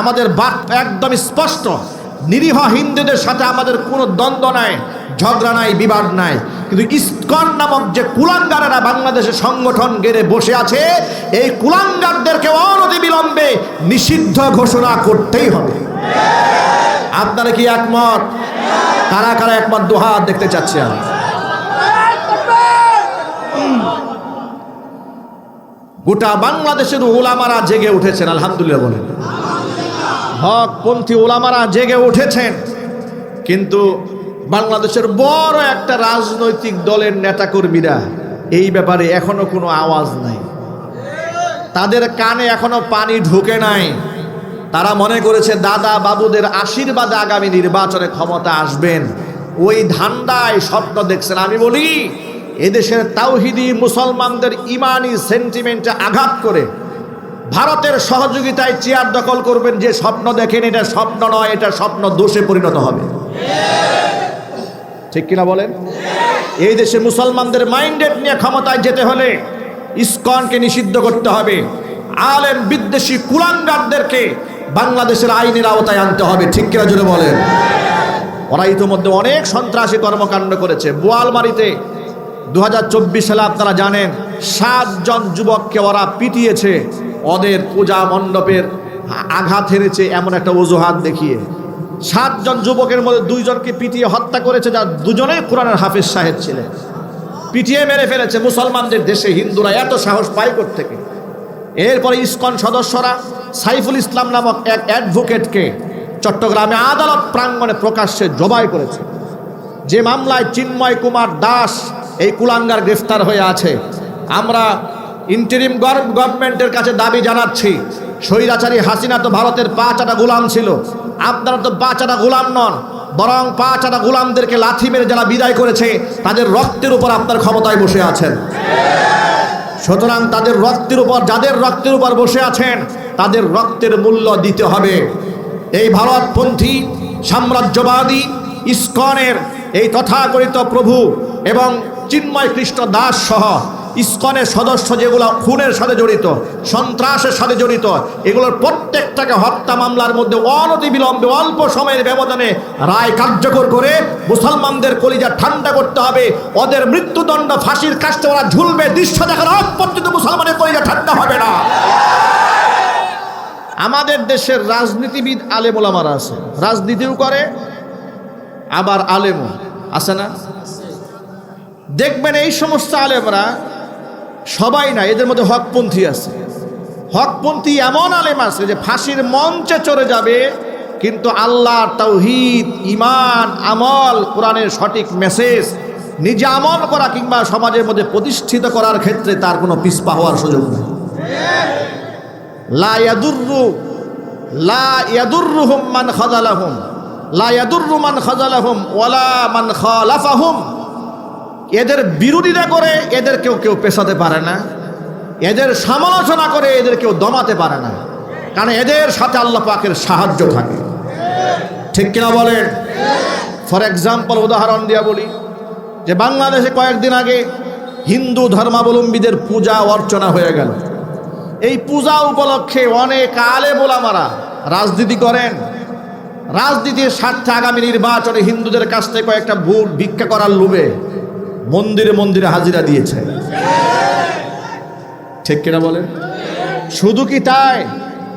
আমাদের বাক একদম স্পষ্ট। নিরীহ হিন্দুদের সাথে আমাদের কোনো দ্বন্দ্ব নাই, ঝগড়া নাই, বিবাদ নাই। কিন্তু ইস্কন নামক যে কুলাঙ্গারেরা বাংলাদেশে সংগঠন গেড়ে বসে আছে, এই কুলাঙ্গারদেরকে বিলম্বে নিষিদ্ধ ঘোষণা করতেই হবে। আপনারা কি একমত? কারা কারা একমত? দুহাত দেখতে চাচ্ছি গোটা বাংলাদেশের ওলামারা জেগে উঠেছেন, আলহামদুলিল্লাহ বলেন। হকপন্থী ওলামারা জেগে উঠেছেন। কিন্তু বাংলাদেশের বড় একটা রাজনৈতিক দলের নেতাকর্মীরা এই ব্যাপারে এখনও কোনো আওয়াজ নাই। তাদের কানে এখনও পানি ঢুকে নাই। তারা মনে করেছে, দাদা বাবুদের আশীর্বাদে আগামী নির্বাচনে ক্ষমতা আসবেন। ওই ধান্দায় স্বপ্ন দেখছেন। আমি বলি, এদেশের তাওহিদি মুসলমানদের ইমানি সেন্টিমেন্টে আঘাত করে ভারতের সহযোগিতায় চেয়ার দখল করবেন যে স্বপ্ন দেখেন, এটা স্বপ্ন নয়, এটা স্বপ্ন দোষে পরিণত হবে। ঠিক কিনা বলেন? এই দেশে মুসলমানদের মাইন্ডেড নিয়ে ক্ষমতায় যেতে হলে ইস্কনকে নিষিদ্ধ করতে হবে। আলেম বিদ্বেষী কুলাঙ্গারদেরকে বাংলাদেশের আইনের আওতায় আনতে হবে। ঠিক কিনা জুড়ে বলেন? ওরা ইতিমধ্যে অনেক সন্ত্রাসী কর্মকাণ্ড করেছে। বোয়ালমারিতে দু হাজার চব্বিশ সালে আপনারা জানেন, সাতজন যুবককে ওরা পিটিয়েছে। ওদের পূজা মণ্ডপের আঘাত হেরেছে এমন একটা অজুহাত দেখিয়ে। সাতজন যুবকের মধ্যে দুইজনকে পিটিয়ে হত্যা করেছে যা দুজনেই কোরআনের হাফিজ সাহেব ছিলেন। পিটিয়ে মেরে ফেলেছে মুসলমানদের দেশে হিন্দুরা, এত সাহস পায় থেকে এরপরে ইসকন সদস্যরা সাইফুল ইসলাম নামক এক অ্যাডভোকেটকে চট্টগ্রামে আদালত প্রাঙ্গণে প্রকাশ্যে জবাই করেছে। যে মামলায় চিন্ময় কুমার দাস এই কুলাঙ্গার গ্রেফতার হয়ে আছে, আমরা ইন্টারিম গভর্নমেন্টের কাছে দাবি জানাচ্ছি। স্বৈরাচারী হাসিনা তো ভারতের পাঁচাটা গোলাম ছিল। আপনারা তো পাঁচাটা গোলাম নন, বরং পাঁচাটা গোলামদেরকে লাথি মেরে যারা বিদায় করেছে, তাদের রক্তের উপর আপনার ক্ষমতায় বসে আছেন। সুতরাং তাদের রক্তের উপর যাদের রক্তের উপর বসে আছেন, তাদের রক্তের মূল্য দিতে হবে। এই ভারতপন্থী, সাম্রাজ্যবাদী, ইস্কনের এই তথাকথিত প্রভু এবং চিন্ময় কৃষ্ণ দাস সহ ইস্কনের সদস্য যেগুলো খুনের সাথে জড়িত, সন্ত্রাসের সাথে জড়িত, এগুলোর প্রত্যেকটাকে হত্যা মামলার মধ্যে অনতি বিলম্বে অল্প সময়ের ব্যবধানে রায় কার্যকর করে মুসলমানদের কলিজা ঠান্ডা করতে হবে। ওদের মৃত্যুদণ্ড, ফাঁসির কাজটা ওরা ঝুলবে, দৃশ্য দেখার আগ পর্যন্ত মুসলমানের কলিজা ঠান্ডা হবে না। আমাদের দেশের রাজনীতিবিদ আলেমোলামারা আছে। রাজনীতিও করে, আবার আলেমও। আছে না? দেখবেন এই সমস্ত আলেমরা সবাই না, এদের মধ্যে হকপন্থী আছে। হকপন্থী এমন আলেম আছে যে ফাঁসির মঞ্চে চড়ে যাবে, কিন্তু আল্লাহ তৌহিদ ইমান আমল, কোরআনের সঠিক মেসেজ নিজে আমল করা কিংবা সমাজের মধ্যে প্রতিষ্ঠিত করার ক্ষেত্রে তার কোনো পিসপা হওয়ার সুযোগ নেই। লা ইয়াদুররু, লা ইয়াদুররুহুম মান খাযালাহুম লা ইয়াদুররু মান খাযালাহুম ওয়ালা মান খালাফাহুম। এদের বিরোধিতা করে এদের কেউ কেউ পেশাতে পারে না। এদের সমালোচনা করে এদের কেউ দমাতে পারে না। কারণ এদের সাথে আল্লাহ পাকের সাহায্য থাকে। ঠিক কিনা বলেন? ফর এক্সাম্পল উদাহরণ দিয়া বলি যে বাংলাদেশে কয়েকদিন আগে হিন্দু ধর্মাবলম্বীদের পূজা অর্চনা হয়ে গেল। এই পূজা উপলক্ষে অনেক আলে বোলামারা রাজনীতি করেন। রাজনীতির স্বার্থে আগামী নির্বাচনে হিন্দুদের কাছ থেকে কয়েকটা ভোট ভিক্ষা করার লোভে মন্দিরে মন্দিরে হাজিরা দিয়েছে। ঠিক কিনা বলেন? শুধু কি তাই?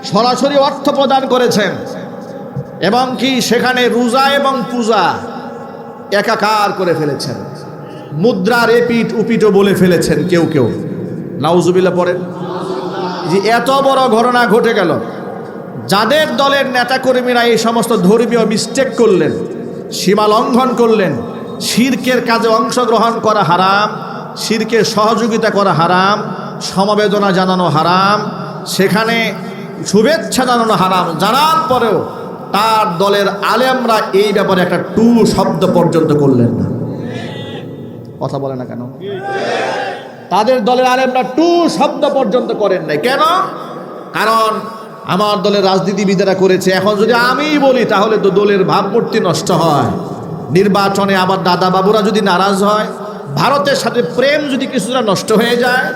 সরাসরি অর্থ প্রদান করেছেন। এবং কি সেখানে রোজা এবং পূজা একাকার করে ফেলেছেন। মুদ্রার এপিট উপিটও বলে ফেলেছেন কেউ কেউ। নাউজুবিল্লা পড়েন। যে এত বড় ঘটনা ঘটে গেল। যাদের দলের নেতাকর্মীরা এই সমস্ত ধর্মীয় মিস্টেক করলেন, সীমা লঙ্ঘন করলেন শির্কের কাজে অংশগ্রহণ করা হারাম, শিরকের সহযোগিতা করা হারাম, সমবেদনা জানানো হারাম, সেখানে শুভেচ্ছা জানানো হারাম। জানার পরেও তার দলের আলেমরা এই ব্যাপারে একটা টু শব্দ পর্যন্ত করলেন না। কথা বলে না কেন? তাদের দলের আলেমরা টু শব্দ পর্যন্ত করেন নাই। কেন? কারণ আমার দলের রাজনীতিবিদেরা করেছে। এখন যদি আমি বলি, তাহলে তো দলের ভাবমূর্তি নষ্ট হয়। নির্বাচনে আবার দাদা বাবুরা যদি নারাজ হয়, ভারতের সাথে প্রেম যদি কিছুটা নষ্ট হয়ে যায়,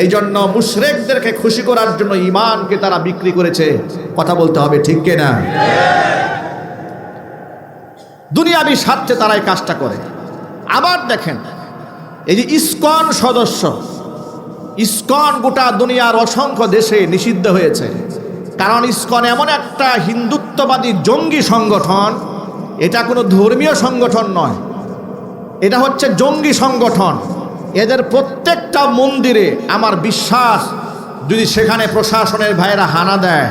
এই জন্য মুশরেকদেরকে খুশি করার জন্য ইমানকে তারা বিক্রি করেছে। কথা বলতে হবে ঠিক কিনা দুনিয়াবি স্বার্থে তারা এই কাজটা করে। আবার দেখেন, এই যে ইস্কন সদস্য, ইস্কন গোটা দুনিয়ার অসংখ্য দেশে নিষিদ্ধ হয়েছে। কারণ ইস্কন এমন একটা হিন্দুত্ববাদী জঙ্গি সংগঠন এটা কোনো ধর্মীয় সংগঠন নয়। এটা হচ্ছে জঙ্গি সংগঠন। এদের প্রত্যেকটা মন্দিরে আমার বিশ্বাস, যদি সেখানে প্রশাসনের ভাইয়েরা হানা দেয়,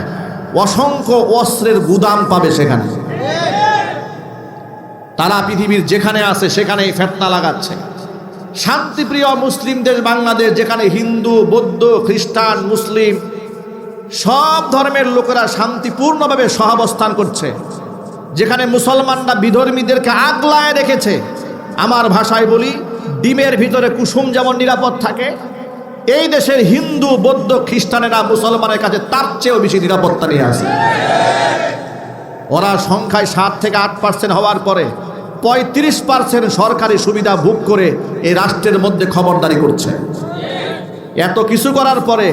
অসংখ্য অস্ত্রের গুদাম পাবে সেখানে। তারা পৃথিবীর যেখানে আছে সেখানেই ফেতনা লাগাচ্ছে। শান্তিপ্রিয় মুসলিম দেশ বাংলাদেশ, যেখানে হিন্দু, বৌদ্ধ, খ্রিস্টান, মুসলিম, সব ধর্মের লোকেরা শান্তিপূর্ণভাবে সহাবস্থান করছে। যেখানে মুসলমানরা বিধর্মীদেরকে আগলায় রেখেছে, আমার ভাষায় বলি, ডিমের ভিতরে কুসুম যেমন নিরাপদ থাকে, এই দেশের হিন্দু, বৌদ্ধ, খ্রিস্টানেরা মুসলমানের কাছে তার চেয়েও বেশি নিরাপত্তা নিয়ে আসে। ওরা সংখ্যায় সাত থেকে আট পার্সেন্ট হওয়ার পরে পঁয়ত্রিশ পার্সেন্ট সরকারি সুবিধা ভোগ করে এই রাষ্ট্রের মধ্যে খবরদারি করছে। এত কিছু করার পরে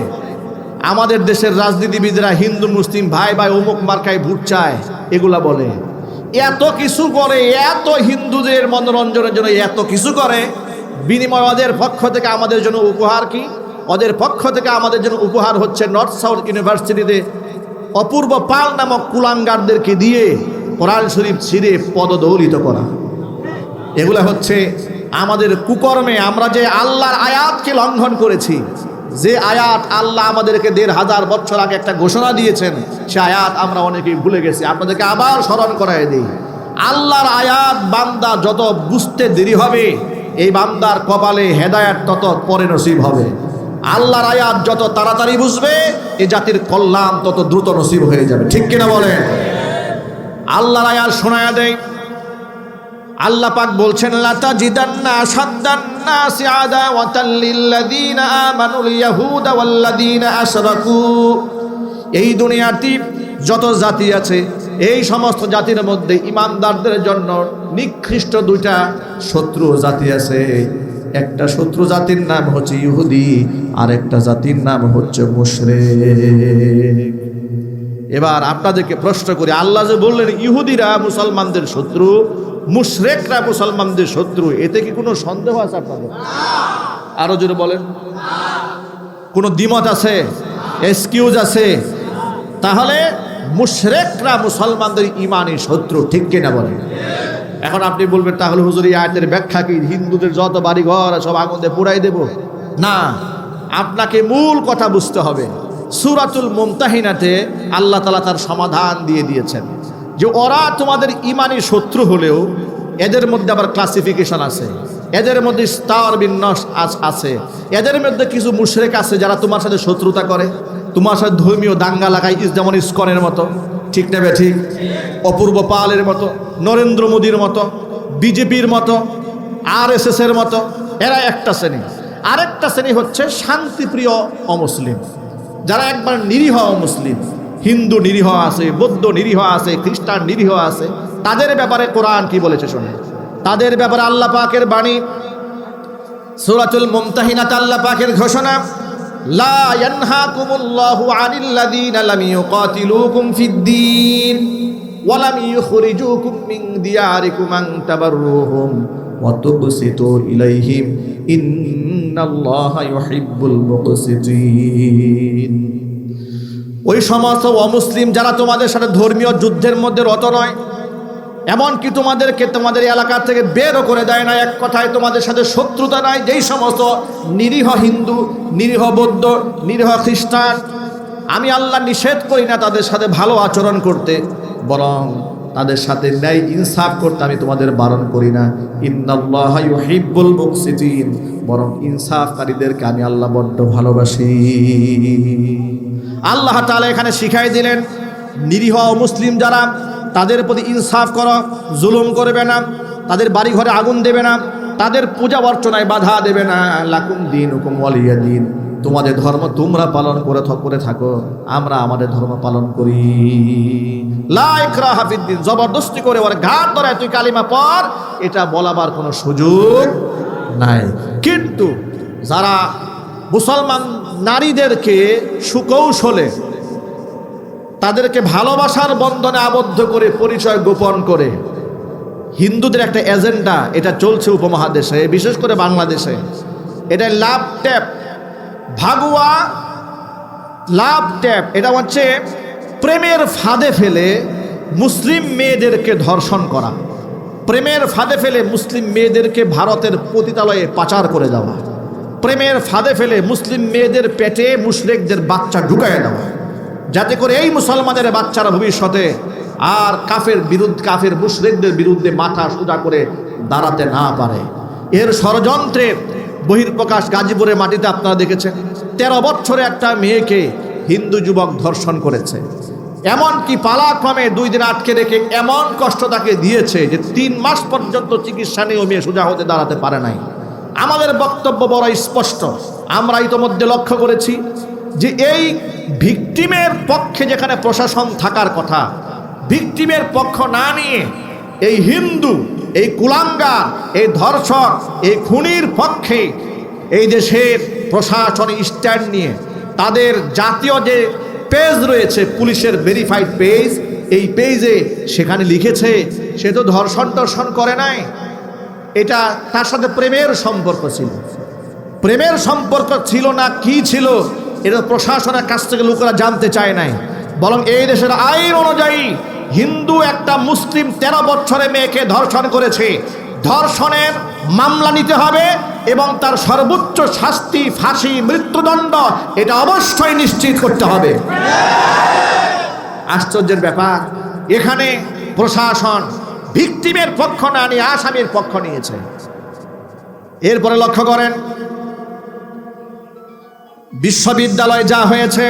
আমাদের দেশের রাজনীতিবিদরা হিন্দু, মুসলিম ভাই ভাই অমুক মার্কায় ভোট চায়, এগুলা বলে। এত কিছু করে, এত হিন্দুদের মনোরঞ্জনের জন্য এত কিছু করে, বিনিময় ওদের পক্ষ থেকে আমাদের জন্য উপহার কি? ওদের পক্ষ থেকে আমাদের জন্য উপহার হচ্ছে নর্থ সাউথ ইউনিভার্সিটিতে অপূর্ব পাল নামক কুলাঙ্গারদেরকে দিয়ে কোরআন শরীফ ছিঁড়ে পদদৌলিত করা। এগুলা হচ্ছে আমাদের কুকর্মে আমরা যে আল্লাহর আয়াতকে লঙ্ঘন করেছি যে আয়াত আল্লাহ আমাদেরকে দেড় হাজার বছর আগে একটা ঘোষণা দিয়েছেন, সে আয়াত আমরা অনেকেই ভুলে গেছি। আপনাদেরকে আবার স্মরণ করাই দিই। আল্লাহর আয়াত বান্দা যত বুঝতে দেরি হবে, এই বান্দার কপালে হেদায়াত তত পরে নসিব হবে। আল্লাহর আয়াত যত তাড়াতাড়ি বুঝবে, এ জাতির কল্যাণ তত দ্রুত নসিব হয়ে যাবে। ঠিক কিনা বলেন? আল্লাহর আয়াত শোনায়া দেয়। আল্লাহ পাক বলছেন লাতা জিদান্না সাদ্দান্না সিআদা ওয়াতাল্লিল্লাযীনা আমানুল ইয়াহুদা ওয়াল্লাযীনা আশরাকু। এই দুনিয়াটি যত জাতি আছে, এই সমস্ত জাতির মধ্যে ইমানদারদের জন্য নিকৃষ্ট দুইটা শত্রু জাতি আছে। একটা শত্রু জাতির নাম হচ্ছে ইহুদি আর একটা জাতির নাম হচ্ছে মুশরিক। এবার আপনাদেরকে প্রশ্ন করি, আল্লাহ যে বললেন, ইহুদিরা মুসলমানদের শত্রু? মুশরেকরা মুসলমানদের শত্রু, এতে কি কোনো সন্দেহ আছে আপনাদের? আরও জোরে বলেন। কোনো দ্বিমত আছে? এক্সকিউজ আছে? তাহলে মুশরেকরা মুসলমানদের ইমানি শত্রু, ঠিক কিনা বলেন? এখন আপনি বলবেন, তাহলে হুজুর, এই আয়াতের ব্যাখ্যা কি? হিন্দুদের যত বাড়ি ঘর সব আগুন দিয়ে পুড়াই দেব? না, আপনাকে মূল কথা বুঝতে হবে। সুরাতুল মুমতাহিনাতে আল্লাহ তালা তার সমাধান দিয়ে দিয়েছেন। যে ওরা তোমাদের ইমানি শত্রু হলেও এদের মধ্যে আবার ক্লাসিফিকেশন আছে। এদের মধ্যে স্তর বিন্যাস আছে। এদের মধ্যে কিছু মুশরেক আছে যারা তোমার সাথে শত্রুতা করে। তোমার সাথে ধর্মীয় দাঙ্গা লাগায় যেমন ইস্কনের মতো। ঠিক নেবে ঠিক? অপূর্ব পালের মতো, নরেন্দ্র মোদীর মতো, বিজেপির মতো আর এস এর মতো। এরা একটা শ্রেণি। আরেকটা শ্রেণি হচ্ছে শান্তিপ্রিয় অমুসলিম। যারা একবার নিরীহ মুসলিম হিন্দু নিরীহ আছে, বৌদ্ধ নিরীহ আছে, খ্রিস্টান নিরীহ আছে, তাদের ব্যাপারে কোরআন কি বলেছে শোনে তাদের ব্যাপারে আল্লাহ পাকের বাণী, সূরাতুল মুমতাহিনাত আল্লাহ পাকের ঘোষণা, লা ইয়ানহাকুমুল্লাহু আনিল্লাযীনা লাম ইউকাতিলুকুম ফিদ-দীন ওয়া লাম ইউখরিজুকুম মিন দিয়ারিকুম আন তাবাররুহুম ওয়া তুকসিতু ইলাইহিম। ইন্নাল্লাহা ইউহিব্বুল মুকসিতিন ওই সমস্ত অমুসলিম যারা তোমাদের সাথে ধর্মীয় যুদ্ধের মধ্যে রত নয়, এমনকি তোমাদেরকে তোমাদের এলাকা থেকে বেরও করে দেয় না, এক কথায় তোমাদের সাথে শত্রুতা নাই, যেই সমস্ত নিরীহ হিন্দু, নিরীহ বৌদ্ধ, নিরীহ খ্রিস্টান, আমি আল্লাহ নিষেধ করি না তাদের সাথে ভালো আচরণ করতে, বরং তাদের সাথে ন্যায় ইনসাফ করতে আমি তোমাদের বারণ করি না। ইন্নাল্লাহ ইউহিব্বুল মুকসিতিন বরং ইনসাফকারীদেরকে আমি আল্লাহ বড্ড ভালোবাসি। আল্লাহ তাআলা এখানে শিখাই দিলেন, নিরীহ মুসলিম যারা, তাদের প্রতি ইনসাফ করো, জুলুম করবে না, তাদের বাড়ি ঘরে আগুন দেবে না, তাদের পূজা অর্চনায় বাধা দেবে না। লাকুম দিন হুকুম ওয়ালিয়া দিন। তোমাদের ধর্ম তোমরা পালন করে করে থাকো, আমরা আমাদের ধর্ম পালন করি। লাইকরা হাফিদ্দিন জবরদস্তি করে ওর ঘাট ধরে তুই কালিমা পর এটা বলাবার কোনো সুযোগ নাই। কিন্তু যারা মুসলমান নারীদেরকে সুকৌশলে তাদেরকে ভালোবাসার বন্ধনে আবদ্ধ করে পরিচয় গোপন করে, হিন্দুদের একটা এজেন্ডা, এটা চলছে উপমহাদেশে, বিশেষ করে বাংলাদেশে। এটা লাভ ট্যাপ ভাগুয়া, লাভ ট্যাপ, এটা হচ্ছে প্রেমের ফাঁদে ফেলে মুসলিম মেয়েদেরকে ধর্ষণ করা। প্রেমের ফাঁদে ফেলে মুসলিম মেয়েদেরকে ভারতের পতিতালয়ে পাচার করে দেওয়া। প্রেমের ফাঁদে ফেলে মুসলিম মেয়েদের পেটে মুশরেকদের বাচ্চা ঢুকায় দেওয়া। যাতে করে এই মুসলমানের বাচ্চারা ভবিষ্যতে আর কাফের বিরুদ্ধে, কাফের মুশরেকদের বিরুদ্ধে মাথা সোজা করে দাঁড়াতে না পারে। এর ষড়যন্ত্রের বহির্প্রকাশ গাজীপুরের মাটিতে আপনারা দেখেছেন, তেরো বছরে একটা মেয়েকে হিন্দু যুবক ধর্ষণ করেছে। এমনকি পালাক্রমে দুই দিন আটকে রেখে এমন কষ্ট তাকে দিয়েছে যে তিন মাস পর্যন্ত চিকিৎসা নিয়ে মেয়ে সোজা হতে দাঁড়াতে পারে নাই। আমাদের বক্তব্য বড় স্পষ্ট। আমরা ইতোমধ্যে লক্ষ্য করেছি যে এই ভিকটিমের পক্ষে যেখানে প্রশাসন থাকার কথা, ভিকটিমের পক্ষ না নিয়ে এই হিন্দু এই কুলাঙ্গার, এই ধর্ষক, এই খুনির পক্ষে এই দেশের প্রশাসন স্ট্যান্ড নিয়ে তাদের জাতীয় যে পেজ রয়েছে, পুলিশের ভেরিফাইড পেজ, এই পেজে সেখানে লিখেছে, সে তো ধর্ষণ টর্ষণ করে নাই। এটা তার সাথে প্রেমের সম্পর্ক ছিল। প্রেমের সম্পর্ক ছিল না, কি ছিল, এটা প্রশাসনের কাছ থেকে লোকেরা জানতে চায় নাই। বরং এই দেশের আইন অনুযায়ী হিন্দু একটা মুসলিম তেরো বছরে মেয়েকে ধর্ষণ করেছে। ধর্ষণের মামলা নিতে হবে এবং তার সর্বোচ্চ শাস্তি, ফাঁসি, মৃত্যুদণ্ড, এটা অবশ্যই নিশ্চিত করতে হবে। আশ্চর্যের ব্যাপার, এখানে প্রশাসন ভিকটিমের পক্ষ না নিয়ে আসামির পক্ষ নিয়েছে। এরপরে লক্ষ্য করেন, বিশ্ববিদ্যালয়ে যা হয়েছে,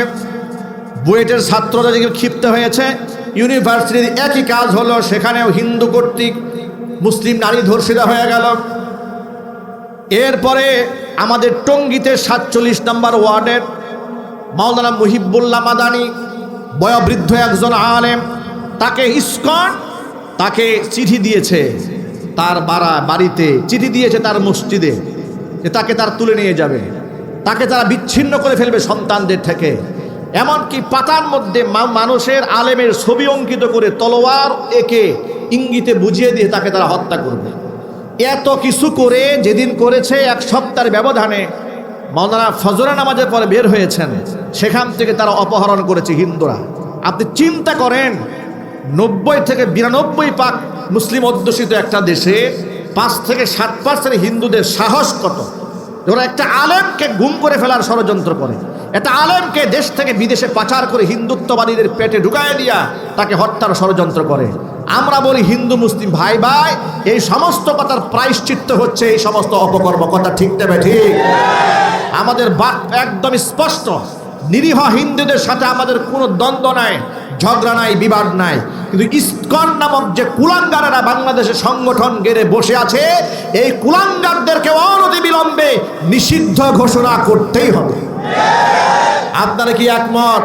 বুয়েটের ছাত্ররা ক্ষিপ্ত হয়েছে ইউনিভার্সিটির একই কাজ হলো, সেখানেও হিন্দু কর্তৃক মুসলিম নারী ধর্ষিতা হয়ে গেল। এরপরে আমাদের টঙ্গিতে সাতচল্লিশ নম্বর ওয়ার্ডের মাওলানা মুহিবুল্লাহ মাদানি, বয়োবৃদ্ধ একজন আলেম, তাকে ইস্কন, তাকে চিঠি দিয়েছে তার বাড়া বাড়িতে, চিঠি দিয়েছে তার মসজিদে তাকে তার তুলে নিয়ে যাবে, তাকে তারা বিচ্ছিন্ন করে ফেলবে সন্তানদের থেকে। এমনকি পাতার মধ্যে মানুষের আলেমের ছবি অঙ্কিত করে তলোয়ার একে ইঙ্গিতে বুঝিয়ে দিয়ে তাকে তারা হত্যা করবে। এত কিছু করে যেদিন করেছে এক সপ্তাহের ব্যবধানে মৌলানা ফজরা নামাজের পরে বের হয়েছেন। সেখান থেকে তারা অপহরণ করেছে হিন্দুরা। আপনি চিন্তা করেন, নব্বই থেকে বিরানব্বই পাক মুসলিম অধ্যুষিত একটা দেশে পাঁচ থেকে সাত পার্সেন্ট হিন্দুদের সাহস কত? ওরা একটা আলেমকে গুম করে ফেলার ষড়যন্ত্র করে। একটা আলেমকে দেশ থেকে বিদেশে পাচার করে হিন্দুত্ববাদীদের পেটে ঢুকায় দিয়া তাকে হত্যার ষড়যন্ত্র করে। আমরা বলি হিন্দু, মুসলিম, ভাই ভাই, এই সমস্ত কথার প্রায়শ্চিত্ত হচ্ছে এই সমস্ত অপকর্ম। কথা ঠিক দেবে ঠিক? আমাদের বাক একদম স্পষ্ট। নিরীহ হিন্দুদের সাথে আমাদের কোনো দ্বন্দ্ব নাই, ঝগড়া নাই, বিবাদ নাই। কিন্তু ইস্কন নামক যে কুলাঙ্গারেরা বাংলাদেশে সংগঠন গেড়ে বসে আছে, এই কুলাঙ্গারদেরকে অনতি বিলম্বে নিষিদ্ধ ঘোষণা করতেই হবে। আপনারা কি একমত?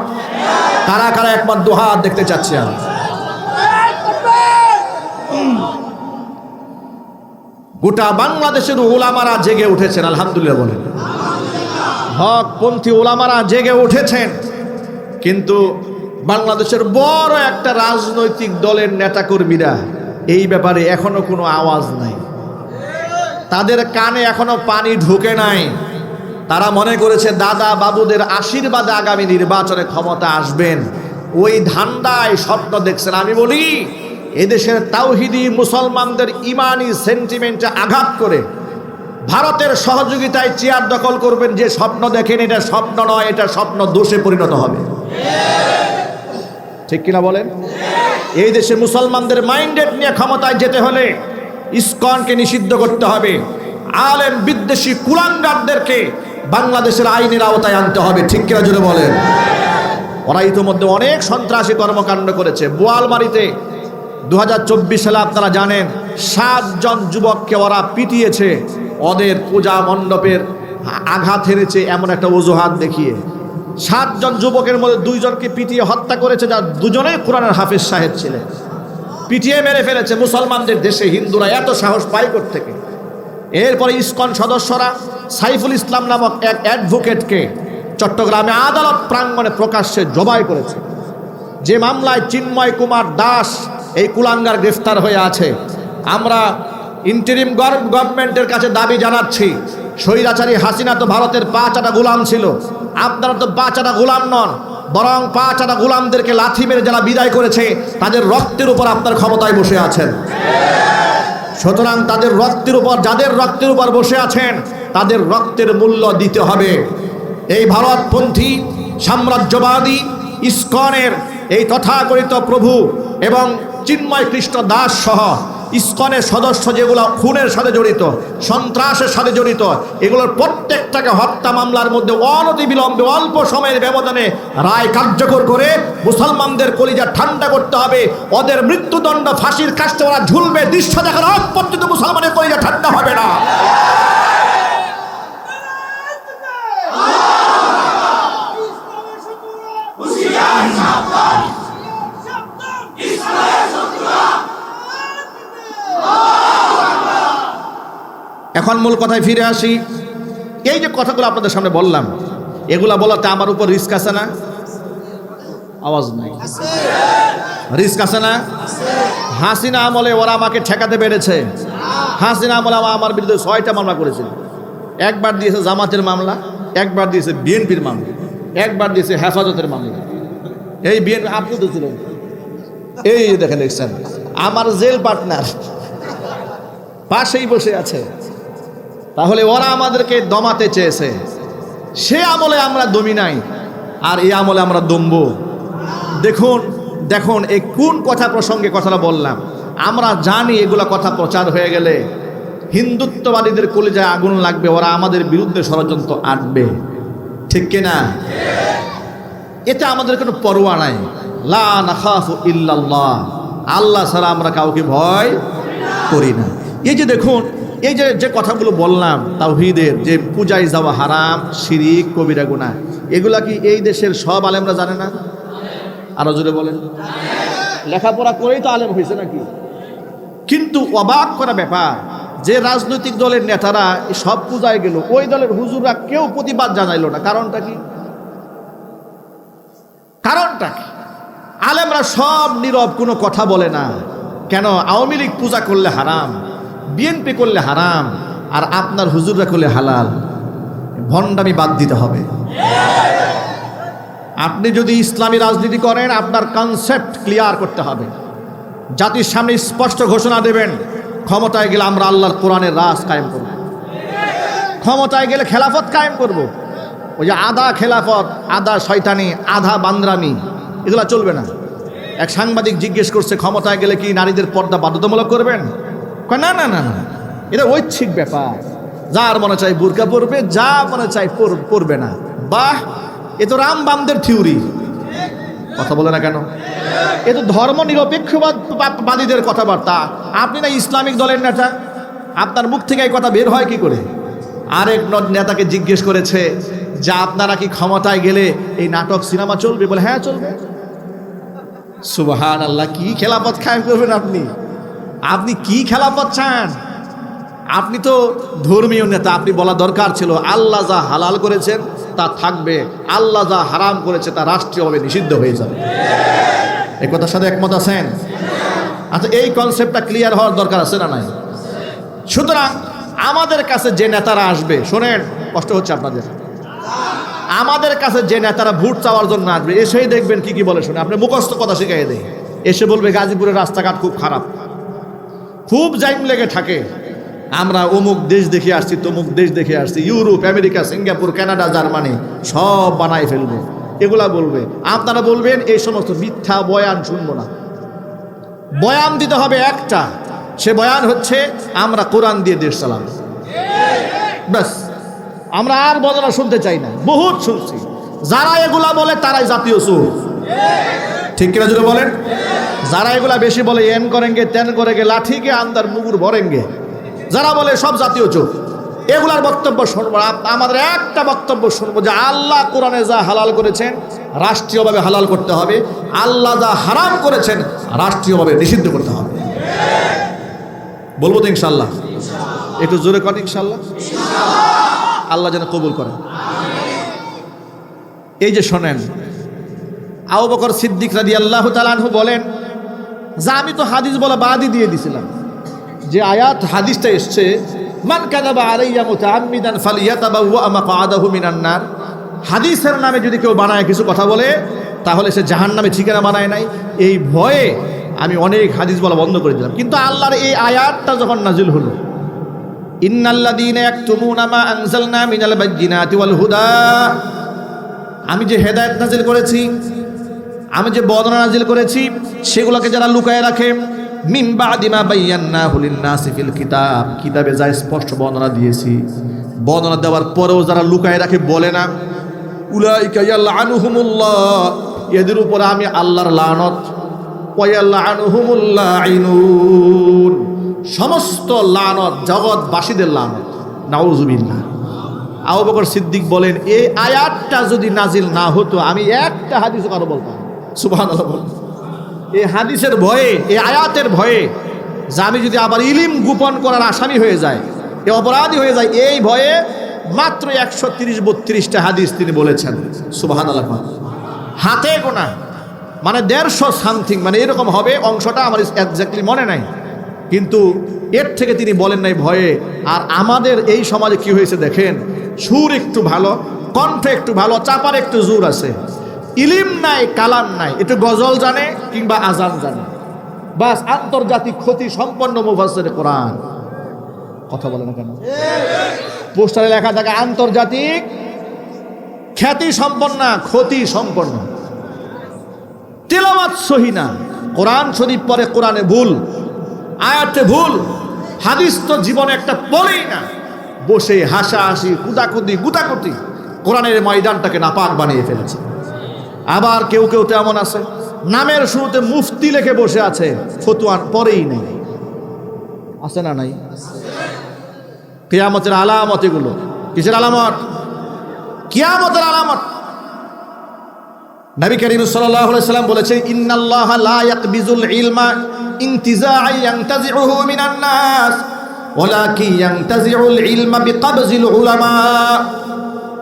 কারা কারা একমত? দোহাত দেখতে চাচ্ছি আমি। গোটা বাংলাদেশের ওলামারা জেগে উঠেছেন, আলহামদুলিল্লাহ বলেন। হকপন্থী ওলামারা জেগে উঠেছেন, কিন্তু বাংলাদেশের বড় একটা রাজনৈতিক দলের নেতাকর্মীরা এই ব্যাপারে এখনও কোনো আওয়াজ নাই। তাদের কানে এখনও পানি ঢুকে নাই। তারা মনে করেছে, দাদা বাবুদের আশীর্বাদে আগামী নির্বাচনে ক্ষমতা আসবেন। ওই ধান্দায় স্বপ্ন দেখছেন। আমি বলি, এদেশের তাওহিদি মুসলমানদের ইমানি সেন্টিমেন্টে আঘাত করে ভারতের সহযোগিতায় চেয়ার দখল করবেন, যে স্বপ্ন দেখেন, এটা স্বপ্ন নয়, এটা স্বপ্ন দোষে পরিণত হবে। ঠিক কিনা বলেন? এই দেশে মুসলমানদের মাইন্ডেড নিয়ে ক্ষমতায় যেতে হলে ইস্কনকে নিষিদ্ধ করতে হবে। আলেম বিদ্বেষী কুলাঙ্গারদেরকে বাংলাদেশের আইনের আওতায় আনতে হবে। ঠিক কিনা জুড়ে বলেন? ওরা ইতিমধ্যে অনেক সন্ত্রাসী কর্মকাণ্ড করেছে। বোয়ালমারিতে দু সালে আপনারা জানেন সাতজন যুবককে ওরা পিটিয়েছে। ওদের পূজা মণ্ডপের আঘাত হেরেছে এমন একটা অজুহাত দেখিয়ে। সাতজন যুবকের মধ্যে দুইজনকে পিটিয়ে হত্যা করেছে, যার দুজনেই কোরআনের হাফিজ সাহেব ছিলেন। পিটিয়ে মেরে ফেলেছে মুসলমানদের দেশে, হিন্দুরা, এত সাহস পায় থেকে এরপরে ইসকন সদস্যরা সাইফুল ইসলাম নামক এক অ্যাডভোকেটকে চট্টগ্রামে আদালত প্রাঙ্গণে প্রকাশ্যে জবাই করেছে। যে মামলায় চিন্ময় কুমার দাস এই কুলাঙ্গার গ্রেফতার হয়ে আছে, আমরা ইন্টারিম গভর্নমেন্টের কাছে দাবি জানাচ্ছি, স্বৈরাচারী হাসিনা তো ভারতের পাঁচাটা গোলাম ছিল। আপনারা তো পাঁচাটা গোলাম নন, বরং পাঁচাটা গোলামদেরকে লাথি মেরে যারা বিদায় করেছে, তাদের রক্তের উপর আপনার ক্ষমতায় বসে আছেন। সুতরাং তাদের রক্তের উপর, যাদের রক্তের উপর বসে আছেন, তাদের রক্তের মূল্য দিতে হবে। এই ভারতপন্থী সাম্রাজ্যবাদী ইস্কনের এই তথাকথিত প্রভু এবং চিন্ময় কৃষ্ণ দাস সহ ইস্কনের সদস্য যেগুলো খুনের সাথে জড়িত, সন্ত্রাসের সাথে জড়িত, এগুলোর প্রত্যেকটাকে হত্যা মামলার মধ্যে অনতি বিলম্বে অল্প সময়ের ব্যবধানে রায় কার্যকর করে মুসলমানদের কলিজা ঠান্ডা করতে হবে। ওদের মৃত্যুদণ্ড ফাঁসির কাছে ওরা ঝুলবে। দৃশ্য দেখার পর্যন্ত মুসলমানের কলিজা ঠান্ডা হবে না। এখন মূল কথায় ফিরে আসি। এই যে কথাগুলো আপনাদের সামনে বললাম, এগুলা বলাতে আমার উপর রিস্ক আছে না? আওয়াজ নাই। রিস্ক আছে না? হাসিনা আমলে ওরা আমাকে ঠেকাতে পেরেছে। হাসিনা আমলে আমার বিরুদ্ধে ছয়টা মামলা করেছিল। একবার দিয়েছে জামাতের মামলা, একবার দিয়েছে বিএনপির মামলা, একবার দিয়েছে হেফাজতের মামলা। এই বিএনপি আপনি তো ছিলেন। এই দেখেন, দেখছেন। আমার জেল পার্টনার, পাশেই বসে আছে। তাহলে ওরা আমাদেরকে দমাতে চেয়েছে। সে আমলে আমরা দমি নাই, আর এই আমলে আমরা দমব। দেখুন দেখুন এই কোন কথা প্রসঙ্গে কথাটা বললাম। আমরা জানি এগুলো কথা প্রচার হয়ে গেলে হিন্দুত্ববাদীদের কলিজায় আগুন লাগবে, ওরা আমাদের বিরুদ্ধে ষড়যন্ত্র আটবে। ঠিক কিনা এতে আমাদের কোনো পরোয়া নাই। লা ইল্লাল্লাহ। আল্লাহ ছাড়া আমরা কাউকে ভয় করি না। এই যে দেখুন এই যে যে কথাগুলো বললাম, তাওহীদের, যে পূজায় যাওয়া হারাম, শিরিক, কবিরা গুনাহ, এগুলা কি এই দেশের সব আলেমরা জানে না? আরও জোরে বলেন। লেখাপড়া করেই তো আলেম হয়েছে নাকি? কিন্তু অবাক করা ব্যাপার, যে রাজনৈতিক দলের নেতারা সব পূজায় গেল, ওই দলের হুজুররা কেউ প্রতিবাদ জানাইলো না। কারণটা কি? কারণটা কি? আলেমরা সব নীরব, কোনো কথা বলে না। কেন? আওয়ামী লীগ পূজা করলে হারাম। বিএনপি করলে হারাম, আর আপনার হুজুররা করলে হালাল। ভণ্ডামি বাদ দিতে হবে। আপনি যদি ইসলামী রাজনীতি করেন, আপনার কনসেপ্ট ক্লিয়ার করতে হবে। জাতির সামনে স্পষ্ট ঘোষণা দেবেন, ক্ষমতায় গেলে আমরা আল্লাহর কোরআনের রাজ কায়েম করব। ক্ষমতায় গেলে খেলাফত কায়েম করব। ওই যে আধা খেলাফত, আধা শয়তানি, আধা বান্দ্রামি, এগুলো চলবে না। এক সাংবাদিক জিজ্ঞেস করছে, ক্ষমতায় গেলে কি নারীদের পর্দা বাধ্যতামূলক করবেন? না না না না এটা ঐচ্ছিক ব্যাপার। যার মনে চাই বুরকা পরবে, যা মনে পর- পরবে না। বাহ, এ তো রামবামদের থিওরি। কথা বলে না কেন? এ তো ধর্ম নিরপেক্ষবাদ বা- বাদীদের কথাবার্তা। আপনি না ইসলামিক দলের নেতা? আপনার মুখ থেকে এই কথা বের হয় কি করে? আরেক নেতাকে জিজ্ঞেস করেছে, যে আপনারা কি ক্ষমতায় গেলে এই নাটক, সিনেমা চলবে? বলে হ্যাঁ চলবে। সুবাহান আল্লাহ কি খেলাপথ খায় করবেন আপনি? আপনি কি খেলাপথ চান আপনি তো ধর্মীয় নেতা, আপনি বলা দরকার ছিল আল্লাহ যা হালাল করেছেন তা থাকবে, আল্লাহ যা হারাম করেছে তা রাষ্ট্রীয়ভাবে নিষিদ্ধ হয়ে যাবে। এই কথার সাথে একমত আছেন? আচ্ছা এই কনসেপ্টটা ক্লিয়ার হওয়ার দরকার আছে না নাই? সুতরাং আমাদের কাছে যে নেতারা আসবে, শোনেন, কষ্ট হচ্ছে আপনাদের। আমাদের কাছে যে নেতারা ভোট চাওয়ার জন্য আসবে, এসেই দেখবেন কি কি বলে শুনে আপনি মুখস্থ কথা শিখাই দেয় এসে বলবে গাজীপুরের রাস্তাঘাট খুব খারাপ। খুব জাইম লেগে থাকে। আমরা অমুক দেশ দেখে আসছি, তমুক দেশ দেখে আসছি, Europe, America, Singapore, Canada, Germany, সব বানাই ফেলবে। এগুলা বলবে। আপনারা বলবেন, এই সমস্ত মিথ্যা বয়ান শুনব না। বয়ান দিতে হবে একটা। সে বয়ান হচ্ছে, আমরা কোরআন দিয়ে দেশ চালাম ব্যাস। আমরা আর বদলা শুনতে চাই না। বহুত শুনছি। যারা এগুলা বলে, তারাই জাতীয় সুর। ঠিক কিনা যদি বলেন? যারা এগুলা বেশি বলে এন করেনগে তেন করেগে লাঠিকে আন্দার মুগুর ভরেঙ্গে, যারা বলে সব জাতীয় চোখ, এগুলার বক্তব্য শুনব আমাদের একটা বক্তব্য শুনব যে আল্লাহ কোরআনে যা হালাল করেছেন, রাষ্ট্রীয়ভাবে হালাল করতে হবে। আল্লাহ যা হারাম করেছেন, রাষ্ট্রীয়ভাবে নিষিদ্ধ করতে হবে। বলব তো ইনশাল্লাহ একটু জোরে করেন ইনশাল্লাহ আল্লাহ যেন কবুল করেন। এই যে শোনেন, আবু বকর সিদ্দিক রাদি আল্লাহ তালানহু বলেন যা আমি তো হাদিস বলা বাদই দিয়ে দিছিলাম। যে আয়াত, হাদিসটা এসছে, মান কাযাবা আলাইয়া মুতাআম্মিদান ফালিয়াতাবাওয়া মাকআদাহু মিনান নার। হাদিসের নামে যদি কেউ বানায় কিছু কথা বলে, তাহলে সে জাহান্নামে ঠিকানা বানায় নাই। এই ভয়ে আমি অনেক হাদিস বলা বন্ধ করে দিলাম। কিন্তু আল্লাহর এই আয়াতটা যখন নাজিল হলো আমি যে হেদায়েত নাজিল করেছি আমি যে বদনা নাজিল করেছি, সেগুলোকে যারা লুকায় রাখে, মিন বাদিমা বাইয়ান্না হুলিন নাসিফিল কিতাব। কিতাবে যা স্পষ্ট বর্ণনা দিয়েছি। বর্ণনা দেওয়ার পরেও যারা লুকায় রাখে বলে না, উলাইকা ইয়ালআনুহুমুল্লাহ এদের উপরে আমি আল্লাহর লানত আইনুন সমস্ত লানত, জগৎবাসীদের লানত। নাউজুবিল্লাহ। আবু বকর সিদ্দিক বলেন এই আয়াতটা যদি নাজিল না হতো, আমি একটা হাদিস কারও বলতাম বলেন এই হাদিসের ভয়ে এই আয়াতের ভয়ে যে আমি যদি আবার ইলিম গোপন করার আসামি হয়ে যায়, এ অপরাধী হয়ে যায়, এই ভয়ে মাত্র একশো তিরিশ বত্রিশটা হাদিস তিনি বলেছেন। সুবাহান আল্লাহ হাতে গোনা মানে দেড়শো সামথিং মানে এরকম হবে, অংশটা আমার একজাক্টলি মনে নাই। কিন্তু এর থেকে তিনি বলেন নাই ভয়ে, আর আমাদের এই সমাজে কি হয়েছে দেখেন, সুর একটু ভালো, কণ্ঠ একটু ভালো, চাপার একটু জোর আছে। ইলিম নাই, কালাম নাই। একটু গজল জানে কিংবা আজান জানে। বাস আন্তর্জাতিক ক্ষতি সম্পন্ন মুফাসের কোরআন। কথা বলে না কেন? পোস্টারে লেখা থাকে, আন্তর্জাতিক খ্যাতি সম্পন্ন, ক্ষতি সম্পন্ন। তেলাওয়াত সহিনা কোরআন শরীফ পরে কোরআনে ভুল, আয়াতে ভুল, হাদিস তো জীবনে একটা পড়েই না। বসে হাসাহাসি, কুদাকুদি, গুতাকুতি, কোরআনের ময়দানটাকে নাপাক বানিয়ে ফেলেছে। আবার কেউ কেউ তেমন আছে। নামের শুরুতে মুফতি লেখে বসে আছে, ফতুয়ার পরেই নেই। আছে না নাই? কেয়ামতের আলামত এগুলো। কিসের আলামত? কিয়ামতের আলামত। নবী করিম সাল্লাল্লাহু সাল্লাম বলেছেন, ইন্নাল্লাহ লা ইয়াকবিজুল ইলমা ইনতিজাআ ইয়ানতাজিউহু মিনান নাস, ওয়ালাকি ইয়ানতাজিউল ইলমা বিকবজিল উলামা।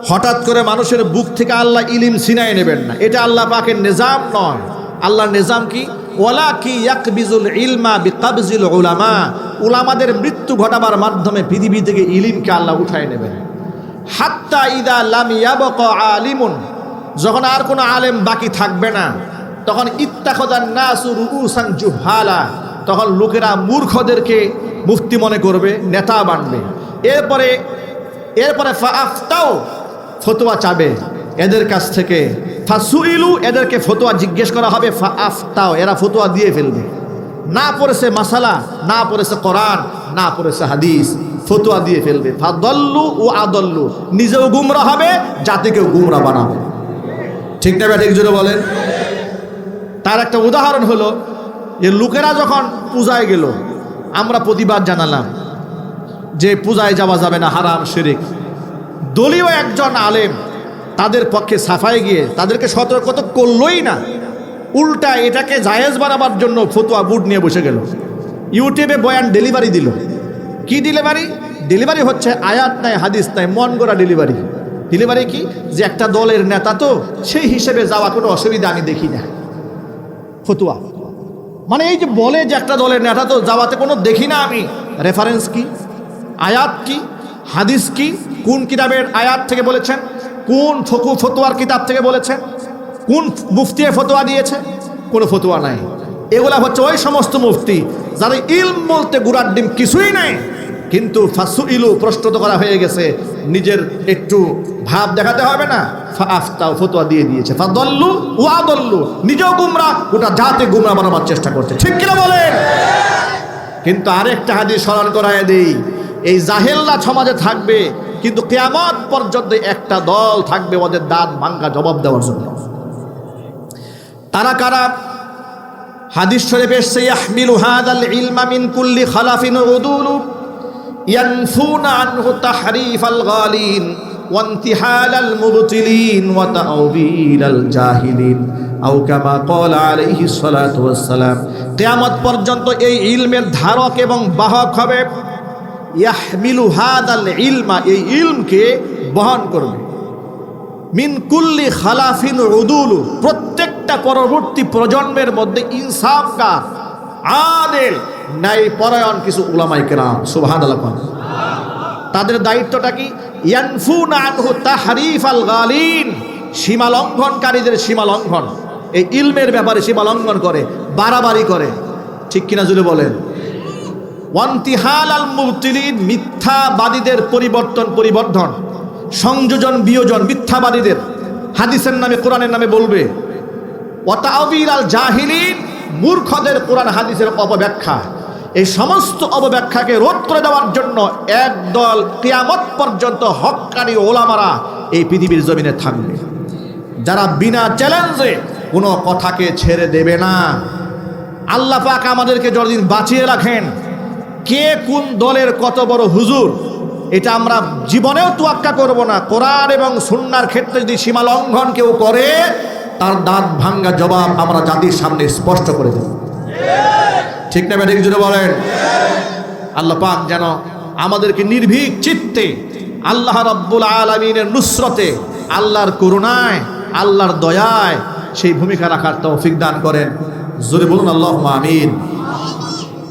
হঠাৎ করে মানুষের বুক থেকে আল্লাহ ইলিম ছিনাই নেবেন না। এটা আল্লাহ পাকের নিজাম নয়। আল্লাহর নিজাম কি? ওলা কি ইয়াকবিজুল ইলমা বিকাবজিল উলামা। উলামাদের মৃত্যু ঘটাবার মাধ্যমে পৃথিবী থেকে ইলিমকে আল্লাহ উঠায় নেবেন। হাত্তা ইদা লাম ইয়াবক আলিমুন। যখন আর কোনো আলেম বাকি থাকবে না, তখন ইত্তাখদান নাসু রুউসান জুহালা। তখন লোকেরা মূর্খদেরকে মুফতি মনে করবে, নেতা বানবে। এরপরে এরপরে ফাফতাও ফতোয়া চাবে এদের কাছ থেকে। ফাসুইলু এদেরকে ফতোয়া জিজ্ঞেস করা হবে আফতাও এরা ফতোয়া দিয়ে ফেলবে। না পড়েছে মাসালা, না পড়েছে কোরআন, না পড়েছে হাদিস, ফতোয়া দিয়ে ফেলবে। ফাদল্লু ও আদল্লু, নিজেও গুমরা হবে, জাতিকেও গুমরা বানাবে। ঠিক না ঠিক জোরে বলেন? তার একটা উদাহরণ হলো যে লোকেরা যখন পূজায় গেল, আমরা প্রতিবাদ জানালাম যে পূজায় যাওয়া যাবে না, হারাম, শিরিক। দলীয় একজন আলেম তাদের পক্ষে সাফাই গিয়ে তাদেরকে সতর্ক তো করলোই না। উল্টা এটাকে জায়েজ বানাবার জন্য ফতুয়া বুট নিয়ে বসে গেল। ইউটিউবে বয়ান ডেলিভারি দিল। কি ডেলিভারি? ডেলিভারি হচ্ছে আয়াত নাই, হাদিস নাই, মন গড়া ডেলিভারি। ডেলিভারি কি? যে একটা দলের নেতা তো সেই হিসেবে যাওয়া কোনো অসুবিধা আমি দেখি না। ফতুয়া। মানে এই যে বলে যে একটা দলের নেতা তো যাওয়াতে কোনো দেখি না আমি। রেফারেন্স কি? আয়াত কি? হাদিস কি? কোন কিতাবের আয়াত থেকে বলেছেন? কোন ফকু ফতোয়ার কিতাব থেকে বলেছেন? কোন মুফতিয়ে ফতোয়া দিয়েছে? কোনো ফতোয়া নাই। এগুলা হচ্ছে ওই সমস্ত মুফতি যাদের ইলম বলতে গুড়ার ডিম কিছুই নাই, কিন্তু ফাসু ইলু প্রশ্ন তো করা হয়ে গেছে, নিজের একটু ভাব দেখাতে হবে না। আফতাও ফতোয়া দিয়ে দিয়েছে। ফাদল্লু ওয়াদল্লু নিজেও গুমরা ওটা জাতে গুমরা বানাবার চেষ্টা করছে। ঠিক কিনা বলেন? কিন্তু আরেকটা হাদিস স্মরণ করায় দেই এই জাহেল্লা সমাজে থাকবে কিন্তু কেয়ামত পর্যন্ত একটা দল থাকবে ওদের দাঁত ভাঙ্গা জবাব দেওয়ার জন্য তারা কারা হাদিস শরীফ এসছে ইয়াহমিলু হাদাল ইলমা মিন কুল্লি খালাফিন উদুলু ইয়ানফুনা আনহু তাহরিফাল গালিন وانتحال المبطلين وتأويل الجاهلين أو كما قال عليه الصلاة والسلام কিয়ামত পর্যন্ত এই ইলমের ধারক এবং বাহক হবে ইয়াহমিলু হাদাল ইলমা, এই ইলমকে বহন করবে। মিন কুল্লি খালাফিন উদুলু, প্রত্যেকটা পরবর্তী প্রজন্মের মধ্যে ইনসাফকার আদেল ন্যায় পরায়ণ কিছু উলামাই কেরাম সুবহান তাদের দায়িত্বটা কি? ইয়ানফুন আনহু তাহরিফ আল গালিন সীমা লঙ্ঘনকারীদের সীমা লঙ্ঘন এই ইলমের ব্যাপারে সীমা লঙ্ঘন করে, বাড়াবাড়ি করে। ঠিক কিনা জুড়ে বলেন? ওয়ান্তিহাল আল মুবতিলিন, মিথ্যাবাদীদের পরিবর্তন, পরিবর্ধন, সংযোজন, বিয়োজন, মিথ্যাবাদীদের। হাদিসের নামে, কোরআনের নামে বলবে ওয়াতাবির আল জাহিলিন মূর্খদের কোরআন হাদিসের অপব্যাখ্যা। এই সমস্ত অপব্যাখ্যাকে রোধ করে দেওয়ার জন্য একদল কিয়ামত পর্যন্ত হক্কানি ওলামারা এই পৃথিবীর জমিনে থাকবে। যারা বিনা চ্যালেঞ্জে কোনো কথাকে ছেড়ে দেবে না। আল্লাহ পাক আমাদেরকে যতদিন বাঁচিয়ে রাখেন কে কোন দলের কত বড় হুজুর, এটা আমরা জীবনেও তোয়াক্কা করব না। কোরআন এবং সুন্নার ক্ষেত্রে যদি সীমা লঙ্ঘন কেউ করে, তার দাঁত ভাঙ্গা জবাব আমরা জাতির সামনে স্পষ্ট করে দেব। ঠিক না ব্যাটিক জুড়ে বলেন? আল্লাহ পাক যেন আমাদেরকে নির্ভীক চিত্তে, আল্লাহ রব্বুল আলমিনের নুসরতে, আল্লাহর করুণায়, আল্লাহর দয়ায় সেই ভূমিকা রাখার তৌফিক দান করেন। জোরে বলুন আল্লাহ আমিন।